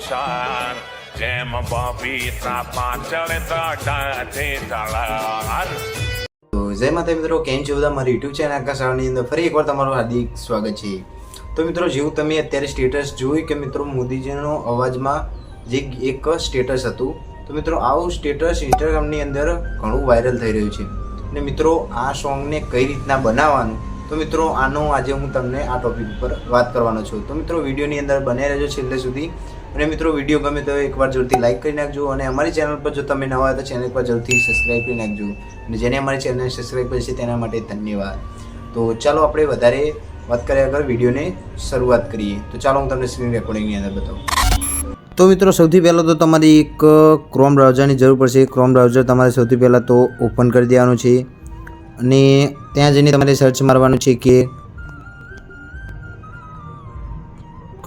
શાન જેમ બબીતા પાછળ ચડાથી ચડાર તો જય માતા મિત્રો કેમ છો બધા? મારી યુટ્યુબ ચેનલ આકાશાની અંદર ફરી એકવાર તમારું હાર્દિક સ્વાગત છે. તો મિત્રો જેવું તમે અત્યારે સ્ટેટસ જોયું કે મિત્રો મોદીજીનો અવાજમાં જે એક સ્ટેટસ હતું તો મિત્રો આવું સ્ટેટસ ઇન્સ્ટાગ્રામની અંદર ઘણું વાયરલ થઈ રહ્યું છે. અને મિત્રો આ સોંગને કઈ રીતના બનાવવાનું તો મિત્રો, આનો આજે હું તમને આ ટોપિક ઉપર વાત કરવાનો છું. તો મિત્રો, વિડીયોની અંદર બને રહેજો છેલ્લે સુધી. અને મિત્રો, વીડિયો ગમે તો એકવાર જરૂરથી લાઇક કરી નાખજો અને અમારી ચેનલ પર જો તમે નવા હોય તો ચેનલ પર જરૂરથી સબસ્ક્રાઈબ કરી નાખજો. અને જેને અમારી ચેનલને સબસ્ક્રાઈબ કરી છે તેના માટે ધન્યવાદ. તો ચાલો આપણે વધારે વાત કર્યા આગળ વિડીયોને શરૂઆત કરીએ. તો ચાલો હું તમને સ્ક્રીન રેકોર્ડિંગની અંદર બતાવું. તો મિત્રો, સૌથી પહેલાં તો તમારી એક ક્રોમ બ્રાઉઝરની જરૂર પડશે. ક્રોમ બ્રાઉઝર તમારે સૌથી પહેલાં તો ઓપન કરી દેવાનું છે. અને ત્યાં જઈને તમારે સર્ચ મારવાનું છે કે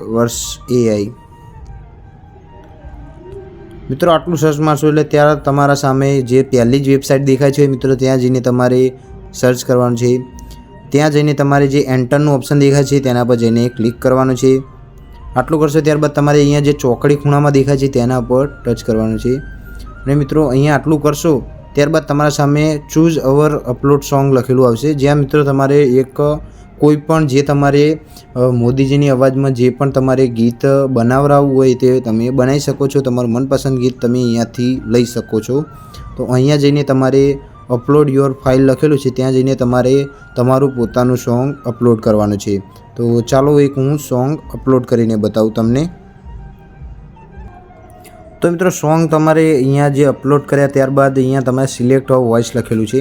વર્ષ એઆઈ મિત્રો, આટલું સર્ચ મારશો એટલે ત્યારે તમારા સામે જે પહેલી જ વેબસાઇટ દેખાય છે, મિત્રો, ત્યાં જઈને તમારે સર્ચ કરવાનું છે. ત્યાં જઈને તમારે જે એન્ટરનું ઓપ્શન દેખાય છે, તેના પર જઈને ક્લિક કરવાનું છે. આટલું કરશો ત્યારબાદ તમારે અહીંયા જે ચોકડી ખૂણામાં દેખાય છે, તેના પર ટચ કરવાનું છે. અને મિત્રો, અહીંયા આટલું કરશો ત્યારબાદ તમારા સામે ચૂઝ અવર અપલોડ સોંગ લખેલું આવશે. જ્યાં મિત્રો તમારે એક કોઈ પણ જે તમારે મોદીજીની અવાજમાં જે પણ તમારે ગીત બનાવરાવવું હોય તે તમે બનાવી શકો છો. તમારું મનપસંદ ગીત તમે અહીંયાથી લઈ શકો છો. તો અહીંયા જઈને તમારે અપલોડ યોર ફાઇલ લખેલું છે. ત્યાં જઈને તમારે તમારું પોતાનું સોંગ અપલોડ કરવાનું છે. તો ચાલો એક હું સોંગ અપલોડ કરીને બતાવું તમને. તો મિત્રો, સોંગ તમારે અહીંયા જે અપલોડ કર્યા ત્યારબાદ અહીંયા તમારે સિલેક્ટ વોઇસ લખેલું છે.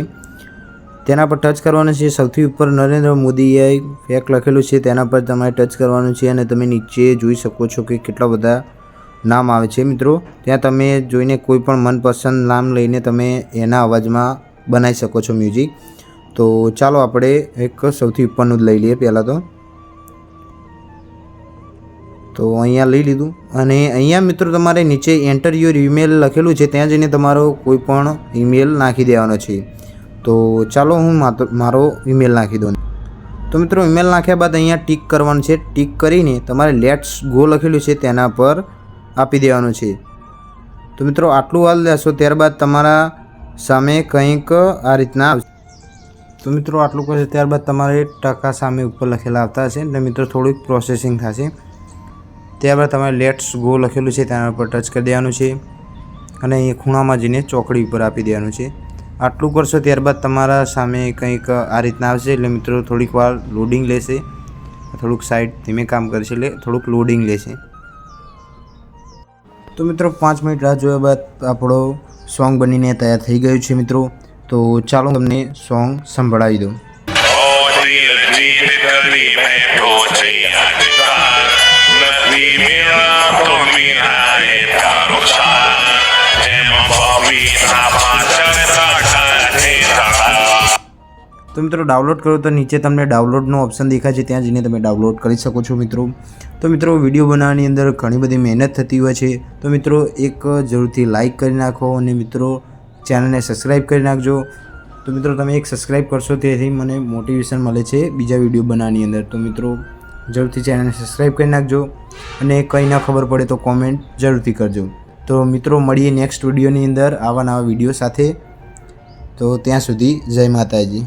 તેના પર ટચ કરવાનું છે. સૌથી ઉપર નરેન્દ્ર મોદીએ ફેક લખેલું છે. તેના પર તમારે ટચ કરવાનું છે અને તમે નીચે જોઈ શકો છો કે કેટલા બધા નામ આવે છે મિત્રો. ત્યાં તમે જોઈને કોઈ પણ મનપસંદ નામ લઈને તમે એના અવાજમાં બનાવી શકો છો મ્યુઝિક તો ચાલો આપણે એક સૌથી ઉપરનું જ લઈ લઈએ પહેલાં તો. તો અહીંયા લઈ લીધું. અને અહીંયા મિત્રો તમારે નીચે એન્ટર યોર ઈમેલ લખેલું છે, ત્યાં જઈને તમારો કોઈ પણ ઈમેલ નાખી દેવાનો છે. તો ચાલો હું મારો ઈમેલ નાખી દઉં. તો મિત્રો ઈમેલ નાખ્યા બાદ અહીંયા ટીક કરવાનું છે. ટીક કરીને તમારે લેટ્સ ગો લખેલું છે, તેના પર આપી દેવાનું છે. તો મિત્રો આટલું હાલ લેશો, ત્યારબાદ તમારા સામે કંઈક આ રીતના તો મિત્રો આટલું કરશે ત્યારબાદ તમારે ટકા સામે ઉપર લખેલા આવતા હશે. એટલે મિત્રો થોડુંક પ્રોસેસિંગ થશે. ત્યારબાદ તમારે લેટ્સ ગો લખેલું છે તેના ઉપર ટચ કરી દેવાનું છે અને અહીં ખૂણામાં જઈને ચોકડી ઉપર આપી દેવાનું છે આટલું કરશો ત્યારબાદ તમારા સામે કંઈક આ રીતના આવશે એટલે મિત્રો થોડીક વાર લોડિંગ લેશે થોડુંક સાઈડ ધીમે કામ કરશે એટલે થોડુંક લોડિંગ લેશે તો મિત્રો પાંચ મિનિટ રાહ જોયા બાદ આપણો સોંગ બનીને તૈયાર થઈ ગયું છે મિત્રો તો ચાલો તમને સોંગ સંભળાવી દઉં તો મિત્રો ડાઉનલોડ કરો તો નીચે તમને ડાઉનલોડનો ઓપ્શન દેખાય છે. ત્યાં જઈને તમે ડાઉનલોડ કરી શકો છો મિત્રો. તો મિત્રો વીડિયો બનાવવાની અંદર ઘણી બધી મહેનત થતી હોય છે. તો મિત્રો, એક જરૂરથી લાઈક કરી નાખો અને મિત્રો ચેનલને સબસ્ક્રાઈબ કરી નાખજો. તો મિત્રો, તમે એક સબસ્ક્રાઈબ કરશો, તેથી મને મોટિવેશન મળે છે બીજા વીડિયો બનાવવાની અંદર. તો મિત્રો જરૂરથી ચેનલને સબસ્ક્રાઈબ કરી નાખજો અને કંઈ ના ખબર પડે તો કોમેન્ટ જરૂરથી કરજો. તો મિત્રો, મળીએ નેક્સ્ટ વિડીયોની અંદર આવા નવા વીડિયો સાથે. તો ત્યાં સુધી જય માતાજી.